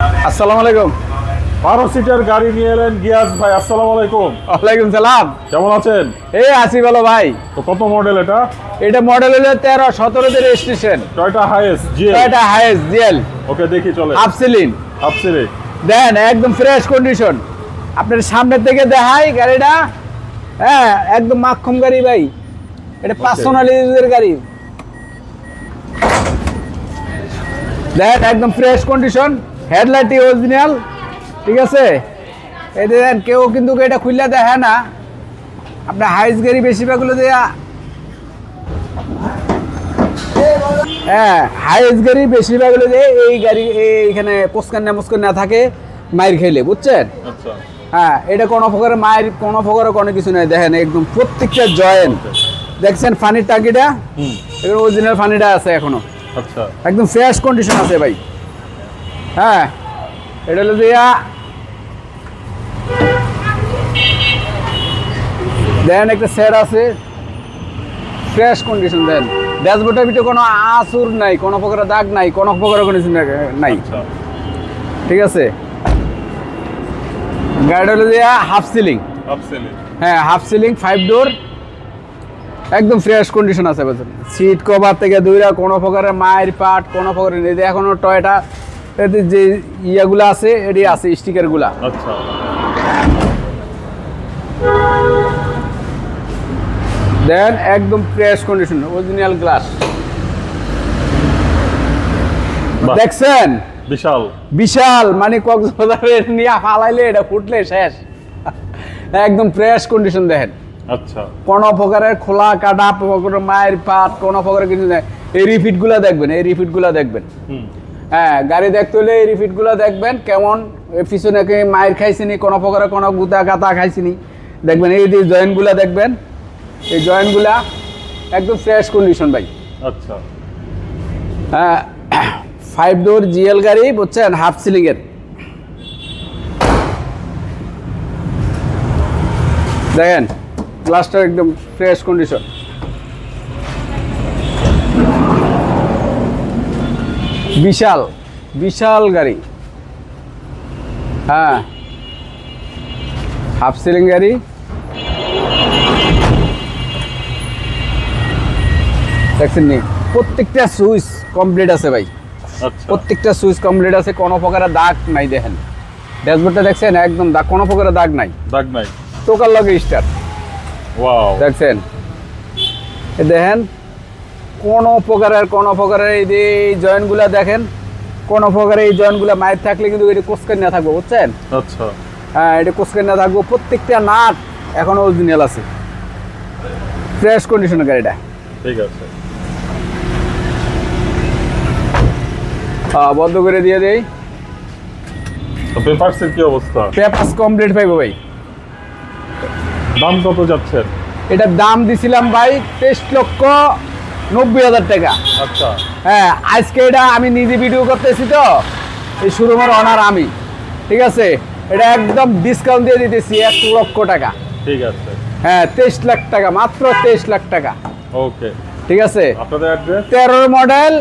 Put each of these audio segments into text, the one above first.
আসসালামু আলাইকুম। বারো সিটের গাড়ি নিয়ে এলেন গিয়াস ভাই আসসালামু আলাইকুম। ওয়ালাইকুম সালাম। কেমন আছেন? এই ভাই। তো কত মডেল এটা? এটা মডেল হলো তেরো সতেরোতে রেজিস্ট্রেশন টয়টা হাইয়েস্ট জি এটা হাইয়েস্ট জিএল ওকে দেখি চলে। আপসিলিন আপসিরে দেন একদম ফ্রেশ কন্ডিশন আপনার সামনের থেকে দেখাই গাড়িটা। হ্যাঁ একদম মাক্ষম গাড়ি ভাই। এটা পার্সোনাল ইউজের গাড়ি। দেন একদম ফ্রেশ কন্ডিশন হেডলাইট অরিজিনাল ঠিক আছে? এই দেখেন কেউ কিন্তু এটা খুললে দেখে না। আপনার হাইস গাড়ি বেশিরভাগগুলো দেয়া। হ্যাঁ হাইস গাড়ি বেশিরভাগ হলো যে এই গাড়ি এইখানে পোস্কান্না মুস্কান্না থাকে মায়ের খেলে বুঝছেন? আচ্ছা। হ্যাঁ এটা কোনো প্রকারের মায়ের কোনো প্রকারের কোনো কিছু নেই দেখেন একদম প্রত্যেকটা জয়েন্ট দেখছেন ফানির টাঙ্কিটা? হুম। এখানে অরিজিনাল ফানিটা আছে এখনও। আচ্ছা। একদম ফ্রেশ কন্ডিশন আছে ভাই। হ্যাঁ এটা হলো দিয়া। দেন একটা সেট আছে। ফ্রেশ কন্ডিশন দেন। ড্যাশবোর্ডের ভিতরে কোনো আসুর নাই কোনো প্রকারের দাগ নাই কোনো প্রকারের কোনো নাই। আচ্ছা। ঠিক আছে? গাড়ি হলো দিয়া হাফ সিলিং হ্যাঁ হাফ সিলিং ফাইভ ডোর একদম ফ্রেশ কন্ডিশন আছে সিট কভার থেকে দুইরা কোনো প্রকারের মায়ের পাট কোনো প্রকারের নেই। এখনও টয়টা এতে যে ইয়াগুলো আছে এটি আছে স্টিকারগুলা। আচ্ছা। দেন একদম ফ্রেশ কন্ডিশন অরিজিনাল গ্লাস দেখছেন? বিশাল। বিশাল মানে কক্সবাজারের নিয়ে ফালাইলে এটা ফুটলে শেষ। একদম ফ্রেশ কন্ডিশন দেখেন। আচ্ছা। কোনো প্রকারের খোলা কাটা মায়ের পাট কোনো প্রকারের কিছু নেই। এই রিফিটগুলো দেখবেন এই রিফিটগুলো দেখবেন। হুম। হ্যাঁ গাড়ি দেখতে হলে এই রিফিটগুলো দেখবেন কেমন পিছনে মায়ের খাইছিনি কোনো প্রকারের কোনো গুতা কাতা খাইছিনি। দেখবেন এই যে জয়েন্টগুলো দেখবেন এই জয়েন্টগুলা একদম ফ্রেশ কন্ডিশন ভাই। আচ্ছা। হ্যাঁ ফাইভ ডোর জিএল গাড়ি বুঝছেন? হাফ সিলিংয়ের দেখেন গ্লাসটা একদম ফ্রেশ কন্ডিশন বিশাল বিশাল গাড়ি। হ্যাঁ। হাফ সিলিং গাড়ি। দেখছেন নি? প্রত্যেকটা সুইচ কমপ্লিট আছে ভাই। আচ্ছা। প্রত্যেকটা সুইচ কমপ্লিট আছে কোনো প্রকারের দাগ নাই দেখেন। ড্যাশবোর্ডটা দেখছেন? একদম দাগ কোনো প্রকারের দাগ নাই। দাগ নাই। টোকার লগে স্টার দেখছেন? দেখেন কোনো প্রকারের কোনো প্রকারের এই যে এই জয়েন্টগুলো দেখেন কোনো প্রকারের এই জয়েন্টগুলো মায়ের থাকলে কিন্তু এটি কোসকান না থাকব বুঝছেন? আচ্ছা। হ্যাঁ এটি কোসকান না থাকব প্রত্যেকটা নাট এখনও অরিজিনাল আছে। ফ্রেশ কন্ডিশনের গাড়িটা। ঠিক আছে। বন্ধ করে দিয়ে দেই। পেপারসের কি অবস্থা? পেপার্স কমপ্লিট পাইবো ভাই। দাম কত যাচ্ছেন এটার দাম দিছিলাম ভাই তেইশ লক্ষ নব্বই হাজার টাকা। আচ্ছা। হ্যাঁ আজকে এটা আমি নিজে ভিডিও করতেছি তো এই শুরুমার অনার আমি। ঠিক আছে? এটা একদম ডিসকাউন্ট দিয়ে দিতেছি এক লক্ষ টাকা। ঠিক আছে। হ্যাঁ তেইশ লাখ টাকা মাত্র তেইশ লাখ টাকা। ওকে ঠিক আছে? তেরোর মডেল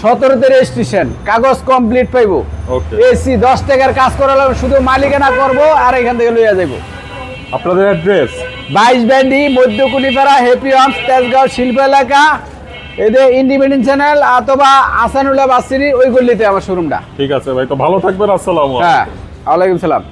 সতেরোতে রেজিস্ট্রেশন কাগজ কমপ্লিট পাইবো। এসি দশ টাকার কাজ করালাম শুধু মালিকানা করব আর এখান থেকে লইয়া যাব আপনাদের অ্যাড্রেস বাইশ ব্যান্ডি মধ্যকুলিপাড়া হ্যাপি হোমস তেজগাঁও শিল্প এলাকা এদের ইন্ডিপেন্ডেন্ট চ্যানেল অথবা আসানুল্লাহ বাসিরি ওই গল্লিতে আমার শোরুমটা ঠিক আছে ভাই তো ভালো থাকবেন আসসালামু আলাইকুম। হ্যাঁ ওয়ালাইকুম সালাম।